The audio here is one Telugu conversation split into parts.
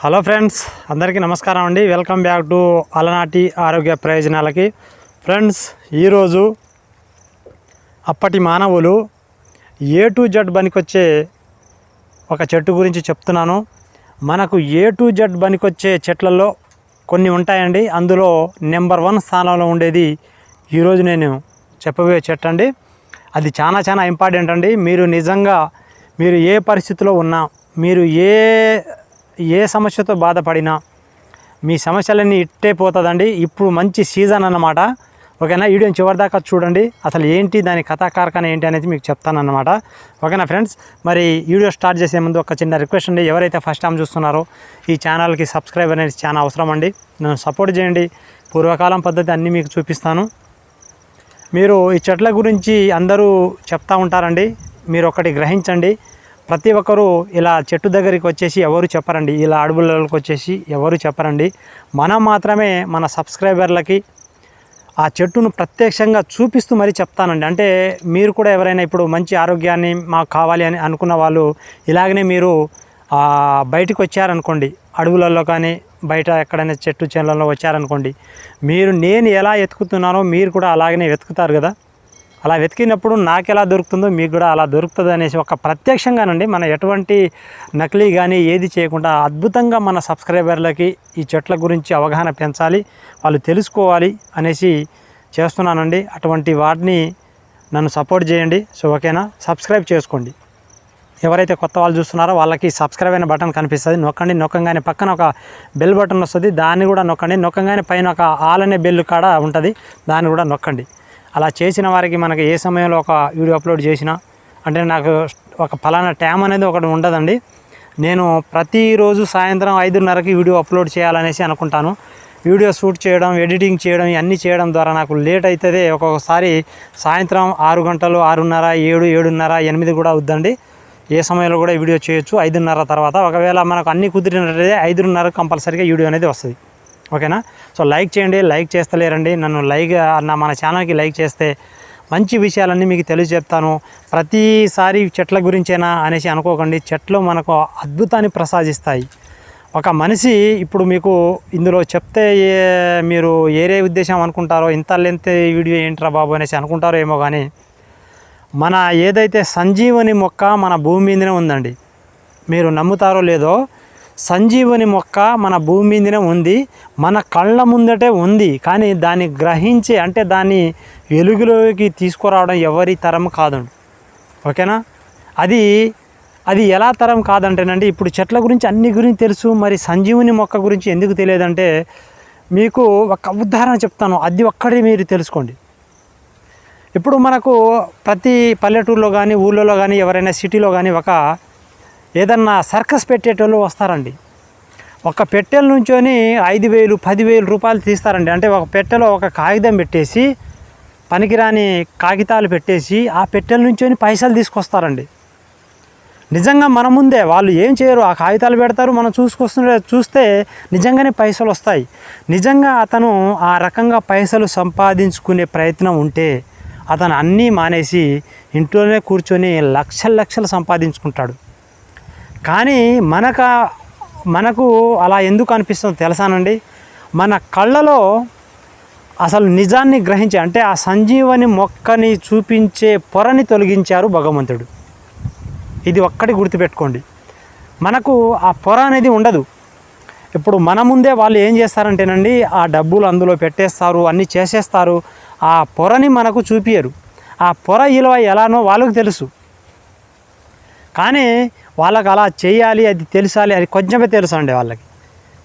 హలో ఫ్రెండ్స్ అందరికీ నమస్కారం అండి. వెల్కమ్ బ్యాక్ టు అలనాటి ఆరోగ్య ప్రయోజనాలకి. ఫ్రెండ్స్ ఈరోజు అప్పటి మానవులు ఏ టు జడ్ బనికొచ్చే ఒక చెట్టు గురించి చెప్తున్నాను. మనకు ఏ టు జడ్ బనికొచ్చే చెట్లలో కొన్ని ఉంటాయండి. అందులో నెంబర్ వన్ స్థానంలో ఉండేది ఈరోజు నేను చెప్పబోయే చెట్టు అండి. అది చాలా చాలా ఇంపార్టెంట్ అండి. మీరు నిజంగా మీరు ఏ పరిస్థితిలో ఉన్నా మీరు ఏ ఏ సమస్యతో బాధపడినా మీ సమస్యలన్నీ ఇట్టే పోతుందండి. ఇప్పుడు మంచి సీజన్ అన్నమాట. ఓకేనా? వీడియోని చివరిదాకా చూడండి. అసలు ఏంటి దాని కథాకారకన ఏంటి అనేది మీకు చెప్తాను అనమాట ఓకేనా ఫ్రెండ్స్? మరి వీడియో స్టార్ట్ చేసే ముందు ఒక చిన్న రిక్వెస్ట్ అండి. ఎవరైతే ఫస్ట్ టైం చూస్తున్నారో ఈ ఛానల్కి సబ్స్క్రైబ్ అనేది చాలా అవసరం అండి. నన్ను సపోర్ట్ చేయండి. పూర్వకాలం పద్ధతి అన్నీ మీకు చూపిస్తాను. మీరు ఈ చెట్ల గురించి అందరూ చెప్తా ఉంటారండి. మీరు ఒకటి గ్రహించండి. ప్రతి ఒక్కరూ ఇలా చెట్టు దగ్గరికి వచ్చేసి ఎవరు చెప్పరండి. ఇలా అడవులలోకి వచ్చేసి ఎవరు చెప్పరండి. మనం మాత్రమే మన సబ్స్క్రైబర్లకి ఆ చెట్టును ప్రత్యక్షంగా చూపిస్తూ మరీ చెప్తానండి. అంటే మీరు కూడా ఎవరైనా ఇప్పుడు మంచి ఆరోగ్యాన్ని మాకు కావాలి అని అనుకున్న వాళ్ళు ఇలాగనే మీరు బయటకు వచ్చారనుకోండి. అడవులలో కానీ బయట ఎక్కడైనా చెట్టు చేనులలో వచ్చారనుకోండి. మీరు నేను ఎలా ఎతుకుతున్నానో మీరు కూడా అలాగనే వెతుకుతారు కదా. అలా వెతికినప్పుడు నాకు ఎలా దొరుకుతుందో మీకు కూడా అలా దొరుకుతుంది అనేసి ఒక ప్రత్యక్షంగానండి మన ఎటువంటి నకిలీ కానీ ఏది చేయకుండా అద్భుతంగా మన సబ్స్క్రైబర్లకి ఈ చెట్ల గురించి అవగాహన పెంచాలి వాళ్ళు తెలుసుకోవాలి అనేసి చేస్తున్నానండి. అటువంటి వాటిని నన్ను సపోర్ట్ చేయండి. సో ఓకేనా? సబ్స్క్రైబ్ చేసుకోండి. ఎవరైతే కొత్త వాళ్ళు చూస్తున్నారో వాళ్ళకి సబ్స్క్రైబ్ అయిన బటన్ కనిపిస్తుంది. నొక్కండి. నొక్కంగానే పక్కన ఒక బెల్ బటన్ వస్తుంది. దాన్ని కూడా నొక్కండి. నొక్కంగానే పైన ఒక ఆల్ అనే బెల్ కాడ ఉంటుంది. దాన్ని కూడా నొక్కండి. అలా చేసిన వారికి మనకి ఏ సమయంలో ఒక వీడియో అప్లోడ్ చేసినా అంటే నాకు ఒక ఫలానా ట్యామ్ అనేది ఒకటి ఉండదండి. నేను ప్రతిరోజు సాయంత్రం ఐదున్నరకి వీడియో అప్లోడ్ చేయాలనేసి అనుకుంటాను. వీడియో షూట్ చేయడం ఎడిటింగ్ చేయడం ఇవన్నీ చేయడం ద్వారా నాకు లేట్ అవుతుంది ఒక్కొక్కసారి సాయంత్రం ఆరు గంటలు ఆరున్నర ఏడు ఏడున్నర ఎనిమిది కూడా అవుద్దండి. ఏ సమయంలో కూడా వీడియో చేయొచ్చు. ఐదున్నర తర్వాత ఒకవేళ మనకు అన్ని కుదిరినట్లయితే ఐదున్నర కంపల్సరీగా వీడియో అనేది వస్తుంది. ఓకేనా? సో లైక్ చేయండి లైక్ చేస్తలేరండి. నన్ను లైక్ నా మన ఛానల్కి లైక్ చేస్తే మంచి విషయాలన్నీ మీకు తెలియజెప్తాను ప్రతిసారి చెట్ల గురించేనా అనేసి అనుకోకండి. చెట్లు మనకు అద్భుతాన్ని ప్రసాదిస్తాయి. ఒక మనిషి ఇప్పుడు మీకు ఇందులో చెప్తే మీరు ఏరే ఉద్దేశం అనుకుంటారో ఇంత లెంత్ వీడియో ఏంట్రా బాబు అనేసి అనుకుంటారో ఏమో కానీ మన ఏదైతే సంజీవని మొక్క మన భూమి మీదనే ఉందండి. మీరు నమ్ముతారో లేదో సంజీవుని మొక్క మన భూమి మీదనే ఉంది మన కళ్ళ ముందటే ఉంది కానీ దాన్ని గ్రహించి అంటే దాన్ని వెలుగులోకి తీసుకురావడం ఎవరి తరం కాదండి. ఓకేనా? అది అది ఎలా తరం కాదంటేనండి ఇప్పుడు చెట్ల గురించి అన్ని గురించి తెలుసు మరి సంజీవుని మొక్క గురించి ఎందుకు తెలియదంటే మీకు ఒక ఉదాహరణ చెప్తాను అది ఒక్కడే మీరు తెలుసుకోండి. ఇప్పుడు మనకు ప్రతి పల్లెటూరులో కానీ ఊళ్ళలో కానీ ఎవరైనా సిటీలో కానీ ఒక ఏదన్నా సర్కస్ పెట్టేటోళ్ళు వస్తారండి. ఒక పెట్టెల నుంచొని ఐదు వేలు పదివేలు రూపాయలు తీస్తారండి. అంటే ఒక పెట్టెలో ఒక కాగితం పెట్టేసి పనికిరాని కాగితాలు పెట్టేసి ఆ పెట్టెల నుంచొని పైసలు తీసుకొస్తారండి. నిజంగా మన ముందే వాళ్ళు ఏం చేయరు ఆ కాగితాలు పెడతారు మనం చూసుకొస్తుండే చూస్తే నిజంగానే పైసలు వస్తాయి. నిజంగా అతను ఆ రకంగా పైసలు సంపాదించుకునే ప్రయత్నం ఉంటే అతను అన్నీ మానేసి ఇంట్లోనే కూర్చొని లక్షలు లక్షలు సంపాదించుకుంటాడు. కానీ మనక మనకు అలా ఎందుకు అనిపిస్తుందో తెలుసానండి మన కళ్ళలో అసలు నిజాన్ని గ్రహించి అంటే ఆ సంజీవని మొక్కని చూపించే పొరని తొలగించారు భగవంతుడు. ఇది ఒక్కటి గుర్తుపెట్టుకోండి. మనకు ఆ పొర అనేది ఉండదు. ఇప్పుడు మన ముందే వాళ్ళు ఏం చేస్తారంటేనండి ఆ డబ్బులు అందులో పెట్టేస్తారు అన్నీ చేసేస్తారు. ఆ పొరని మనకు చూపియరు. ఆ పొర విలువ ఎలానో వాళ్ళకు తెలుసు. కానీ వాళ్ళకి అలా చేయాలి అది తెలుసాలి అది కొంచెమే తెలుసు అండి వాళ్ళకి.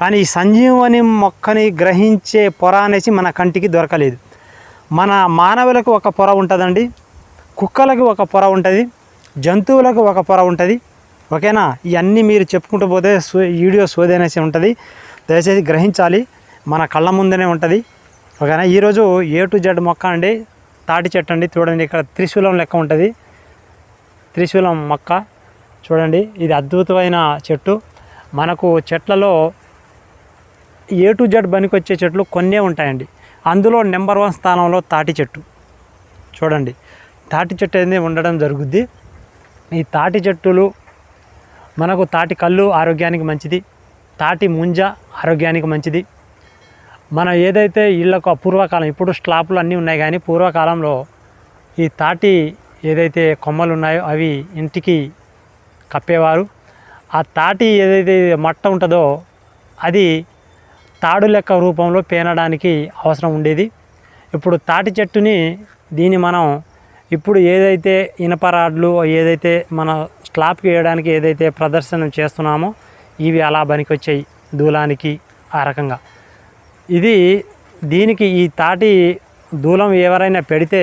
కానీ ఈ సంజీవని మొక్కని గ్రహించే పొర అనేసి మన కంటికి దొరకలేదు. మన మానవులకు ఒక పొర ఉంటుందండి కుక్కలకు ఒక పొర ఉంటుంది జంతువులకు ఒక పొర ఉంటుంది. ఓకేనా? ఇవన్నీ మీరు చెప్పుకుంటూ పోతే సో వీడియో అనేసి ఉంటుంది. దయచేసి గ్రహించాలి మన కళ్ళ ముందనే ఉంటుంది. ఓకేనా? ఈరోజు ఏ టు జెడ్ మొక్క అండి తాటి చెట్టు అండి చూడండి ఇక్కడ త్రిశూలం లెక్క ఉంటుంది. త్రిశూలం మొక్క. చూడండి ఇది అద్భుతమైన చెట్టు. మనకు చెట్లలో ఏ టు జెడ్ బనికొచ్చే చెట్లు కొన్నే ఉంటాయండి. అందులో నెంబర్ వన్ స్థానంలో తాటి చెట్టు. చూడండి తాటి చెట్టు అనేది ఉండడం జరుగుద్ది. ఈ తాటి చెట్టులు మనకు తాటి కళ్ళు ఆరోగ్యానికి మంచిది తాటి ముంజ ఆరోగ్యానికి మంచిది. మనం ఏదైతే ఇళ్ళకు పూర్వకాలం ఇప్పుడు స్లాపులు అన్నీ ఉన్నాయి కానీ పూర్వకాలంలో ఈ తాటి ఏదైతే కొమ్మలు ఉన్నాయో అవి ఇంటికి కప్పేవారు. ఆ తాటి ఏదైతే మట్ట ఉంటుందో అది తాడు లెక్క రూపంలో పేనడానికి అవసరం ఉండేది. ఇప్పుడు తాటి చెట్టుని దీన్ని మనం ఇప్పుడు ఏదైతే ఇనప రాడ్లు ఏదైతే మన స్లాబ్కి వేయడానికి ఏదైతే ప్రదర్శన చేస్తున్నామో ఇవి అలా పనికొచ్చాయి దూలానికి ఆ రకంగా. ఇది దీనికి ఈ తాటి దూలం ఎవరైనా పెడితే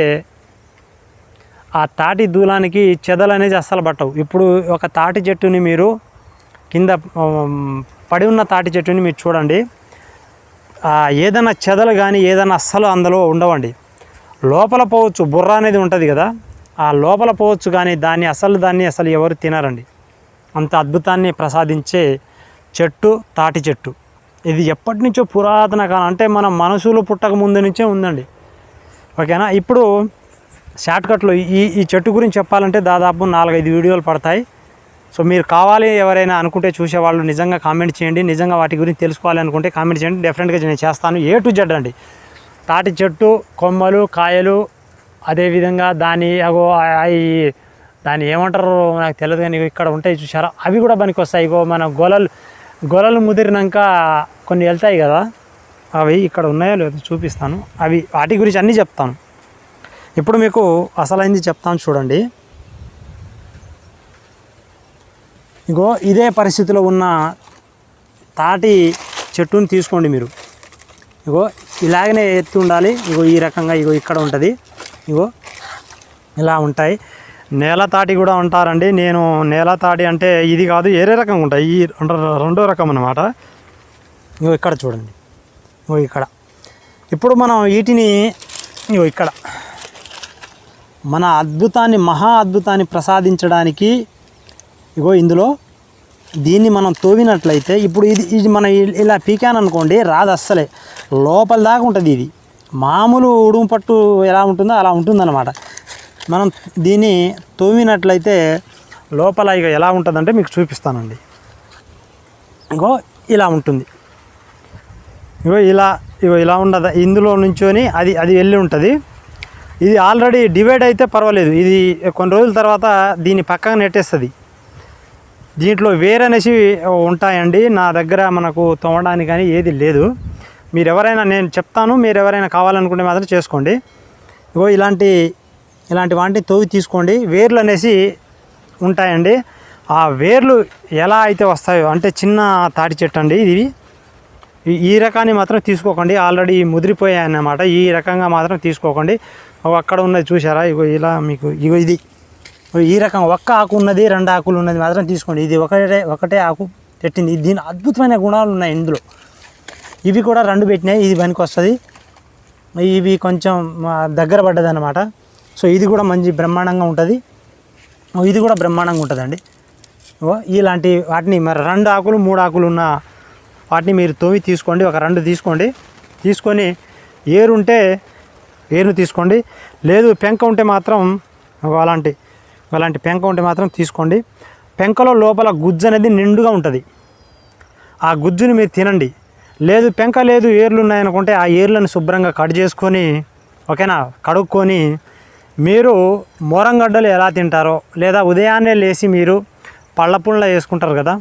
ఆ తాటి దూలానికి చెదలు అనేది అస్సలు పట్టవు. ఇప్పుడు ఒక తాటి చెట్టుని మీరు కింద పడి ఉన్న తాటి చెట్టుని మీరు చూడండి. ఏదైనా చెదలు కానీ ఏదైనా అస్సలు అందులో ఉండవండి. లోపల పోవచ్చు బుర్ర అనేది ఉంటుంది కదా. ఆ లోపల పోవచ్చు కానీ దాన్ని అసలు దాన్ని అసలు ఎవరు తినరండి. అంత అద్భుతాన్ని ప్రసాదించే చెట్టు తాటి చెట్టు. ఇది ఎప్పటి నుంచో పురాతన కాలం అంటే మన మనసులో పుట్టక ముందు నుంచే ఉందండి. ఓకేనా? ఇప్పుడు షార్ట్కట్లో ఈ ఈ చెట్టు గురించి చెప్పాలంటే దాదాపు నాలుగైదు వీడియోలు పడతాయి. సో మీరు కావాలి ఎవరైనా అనుకుంటే చూసేవాళ్ళు నిజంగా కామెంట్ చేయండి. నిజంగా వాటి గురించి తెలుసుకోవాలి అనుకుంటే కామెంట్ చేయండి. డెఫినెట్గా నేను చేస్తాను. ఏ టు జెడ్ అండి. తాటి చెట్టు కొమ్మలు కాయలు అదేవిధంగా దాని అగో అవి దాన్ని ఏమంటారు నాకు తెలియదు కానీ ఇక్కడ ఉంటాయి చూసారా అవి కూడా పనికి వస్తాయి ఇగో మన గొలలు గొలలు ముదిరినాక కొన్ని వెళ్తాయి కదా? అవి ఇక్కడ ఉన్నాయో లేదో చూపిస్తాను. అవి వాటి గురించి అన్నీ చెప్తాను. ఇప్పుడు మీకు అసలైంది చెప్తాను చూడండి. ఇగో ఇదే పరిస్థితిలో ఉన్న తాటి చెట్టుని తీసుకోండి మీరు. ఇగో ఇలాగనే ఎత్తి ఉండాలి. ఇగో ఈ రకంగా ఇగో ఇక్కడ ఉంటుంది. ఇగో ఇలా ఉంటాయి. నేల తాటి కూడా ఉంటారండి నేను నేల తాటి అంటే ఇది కాదు ఏరే రకంగా ఉంటాయి. ఈ రెండో- రెండో రకం అన్నమాట. ఇగో ఇక్కడ చూడండి. ఇగో ఇక్కడ. ఇప్పుడు మనం వీటిని ఇగో ఇక్కడ. మన అద్భుతాన్ని మహా అద్భుతాన్ని ప్రసాదించడానికి ఇగో ఇందులో దీన్ని మనం తోవినట్లయితే ఇప్పుడు ఇది ఇది మన ఇలా పీకాను అనుకోండి రాదు అస్సలే. లోపల దాకా ఉంటుంది ఇది. మామూలు ఉడుము పట్టు ఎలా ఉంటుందో అలా ఉంటుందన్నమాట. మనం దీన్ని తోవినట్లయితే లోపల ఇక ఎలా ఉంటుందంటే మీకు చూపిస్తానండి. ఇగో ఇలా ఉంటుంది. ఇగో ఇలా ఇగో ఇలా ఉండదు ఇందులో నుంచొని అది అది వెళ్ళి ఉంటుంది. ఇది ఆల్రెడీ డివైడ్ అయితే పర్వాలేదు. ఇది కొన్ని రోజుల తర్వాత దీన్ని పక్కన నెట్టేస్తుంది. దీంట్లో వేరనేసి ఉంటాయండి. నా దగ్గర మనకు తోమడానికి కానీ ఏది లేదు. మీరు ఎవరైనా నేను చెప్తాను. మీరు ఎవరైనా కావాలనుకుంటే మాత్రం చేసుకోండి. ఇగో ఇలాంటి ఇలాంటి వాటిని తోవి తీసుకోండి. వేర్లు అనేసి ఉంటాయండి. ఆ వేర్లు ఎలా అయితే వస్తాయో అంటే చిన్న తాటి చెట్టు అండి ఇది. ఈ- ఈ రకాన్ని మాత్రం తీసుకోకండి. ఆల్రెడీ ముదిరిపోయాయి అన్నమాట ఈ రకంగా మాత్రం తీసుకోకండి. అక్కడ ఉన్నది చూసారా ఇగో ఇలా మీకు ఇగో ఇది. ఈ రకం ఒక్క ఆకు ఉన్నది రెండు ఆకులు ఉన్నది మాత్రం తీసుకోండి. ఇది ఒకటే ఒకటే ఆకు పెట్టింది. దీని అద్భుతమైన గుణాలు ఉన్నాయి ఇందులో. ఇవి కూడా రెండు పెట్టినాయి ఇది పనికి వస్తుంది. ఇవి కొంచెం దగ్గర పడ్డది అనమాట సో ఇది కూడా మంచి బ్రహ్మాండంగా ఉంటుంది. ఇది కూడా బ్రహ్మాండంగా ఉంటుందండి. ఓ ఇలాంటి వాటిని మరి రెండు ఆకులు మూడు ఆకులు ఉన్న వాటిని మీరు తోమి తీసుకోండి. ఒక రెండు తీసుకోండి. తీసుకొని ఏరుంటే ఏరు తీసుకోండి. లేదు పెంక ఉంటే మాత్రం అలాంటి అలాంటి పెంక ఉంటే మాత్రం తీసుకోండి. పెంకలో లోపల గుజ్జు అనేది నిండుగా ఉంటుంది. ఆ గుజ్జుని మీరు తినండి. లేదు పెంక లేదు ఏర్లు ఉన్నాయనుకుంటే ఆ ఏర్లను శుభ్రంగా కట్ చేసుకొని ఓకేనా కడుక్కొని మీరు మోరంగడ్డలు ఎలా తింటారో లేదా ఉదయాన్నే లేచి మీరు పళ్ళ పుల్ల వేసుకుంటారు కదా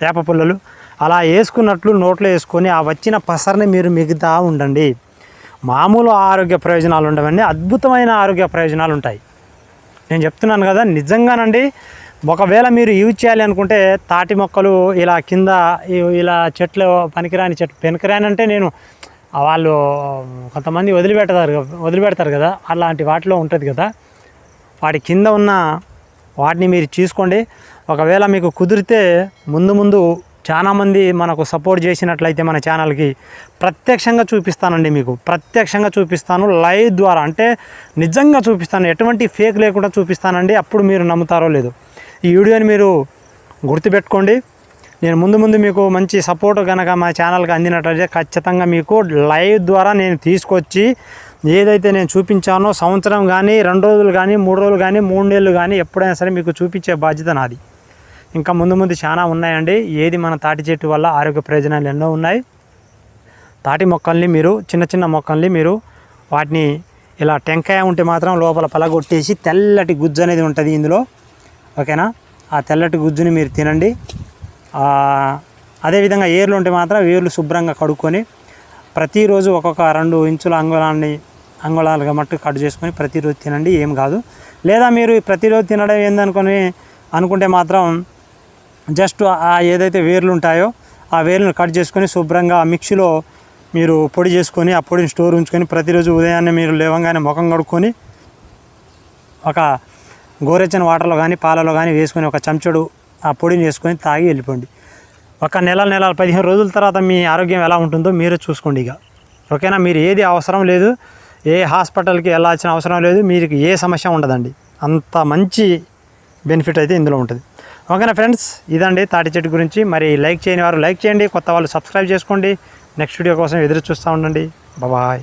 వేప పుల్లలు అలా వేసుకున్నట్లు నోట్లో వేసుకొని ఆ వచ్చిన పసరని మీరు మిగతా ఉండండి. మామూలు ఆరోగ్య ప్రయోజనాలు ఉండవండి అద్భుతమైన ఆరోగ్య ప్రయోజనాలు ఉంటాయి. నేను చెప్తున్నాను కదా నిజంగానండి ఒకవేళ మీరు యూజ్ చేయాలి అనుకుంటే తాటి మొక్కలు ఇలా కింద ఇలా చెట్లు పనికిరాని చెట్లు పనికిరాని అంటే నేను వాళ్ళు కొంతమంది వదిలిపెడతారు వదిలిపెడతారు కదా అలాంటి వాటిలో ఉంటుంది కదా. వాటి కింద ఉన్న వాటిని మీరు చూసుకోండి. ఒకవేళ మీకు కుదిరితే ముందు ముందు చాలామంది మనకు సపోర్ట్ చేసినట్లయితే మన ఛానల్కి ప్రత్యక్షంగా చూపిస్తానండి మీకు. ప్రత్యక్షంగా చూపిస్తాను. లైవ్ ద్వారా అంటే నిజంగా చూపిస్తాను. ఎటువంటి ఫేక్ లేకుండా చూపిస్తానండి. అప్పుడు మీరు నమ్ముతారో లేదో. ఈ వీడియోని మీరు గుర్తుపెట్టుకోండి. నేను ముందు ముందు మీకు మంచి సపోర్ట్ కనుక మా ఛానల్కి అందినట్లయితే ఖచ్చితంగా మీకు లైవ్ ద్వారా నేను తీసుకొచ్చి ఏదైతే నేను చూపించానో సంవత్సరం కానీ రెండు రోజులు కానీ మూడు రోజులు కానీ మూడు నెలలు కానీ ఎప్పుడైనా సరే మీకు చూపించే బాధ్యత నాది. ఇంకా ముందు ముందు చాలా ఉన్నాయండి. ఏది మన తాటి చెట్టు వల్ల ఆరోగ్య ప్రయోజనాలు ఎన్నో ఉన్నాయి. తాటి మొక్కల్ని మీరు చిన్న చిన్న మొక్కల్ని మీరు వాటిని ఇలా టెంకాయ ఉంటే మాత్రం లోపల పలగొట్టేసి తెల్లటి గుజ్జు అనేది ఉంటుంది ఇందులో. ఓకేనా? ఆ తెల్లటి గుజ్జుని మీరు తినండి. అదేవిధంగా ఏర్లు ఉంటే మాత్రం ఏర్లు శుభ్రంగా కడుక్కొని ప్రతిరోజు ఒక్కొక్క రెండు ఇంచుల అంగుళాన్ని అంగుళాలుగా మట్టు కట్ చేసుకొని ప్రతిరోజు తినండి. ఏం కాదు. లేదా మీరు ప్రతిరోజు తినడం ఏందనుకొని అనుకుంటే మాత్రం జస్ట్ ఆ ఏదైతే వేర్లు ఉంటాయో ఆ వేర్లను కట్ చేసుకొని శుభ్రంగా మిక్సీలో మీరు పొడి చేసుకొని ఆ పొడిని స్టోర్ ఉంచుకొని ప్రతిరోజు ఉదయాన్నే మీరు లేవగానే ముఖం కడుక్కొని ఒక గోరెచ్చని వాటర్లో కానీ పాలలో కానీ వేసుకొని ఒక చెంచడు ఆ పొడిని వేసుకొని తాగి వెళ్ళిపోండి. ఒక నెల నెల పదిహేను రోజుల తర్వాత మీ ఆరోగ్యం ఎలా ఉంటుందో మీరే చూసుకోండి ఇక. ఓకేనా? మీరు ఏది అవసరం లేదు ఏ హాస్పిటల్కి వెళ్ళాల్సిన అవసరం లేదు మీకు ఏ సమస్య ఉండదండి. అంత మంచి బెనిఫిట్ అయితే ఇందులో ఉంటుంది. ఓకేనా ఫ్రెండ్స్? ఇదండి తాటి చెట్టు గురించి. మరి లైక్ చేయని వారు లైక్ చేయండి కొత్త వాళ్ళు సబ్స్క్రైబ్ చేసుకోండి. నెక్స్ట్ వీడియో కోసం ఎదురు చూస్తూ ఉండండి. బాయ్.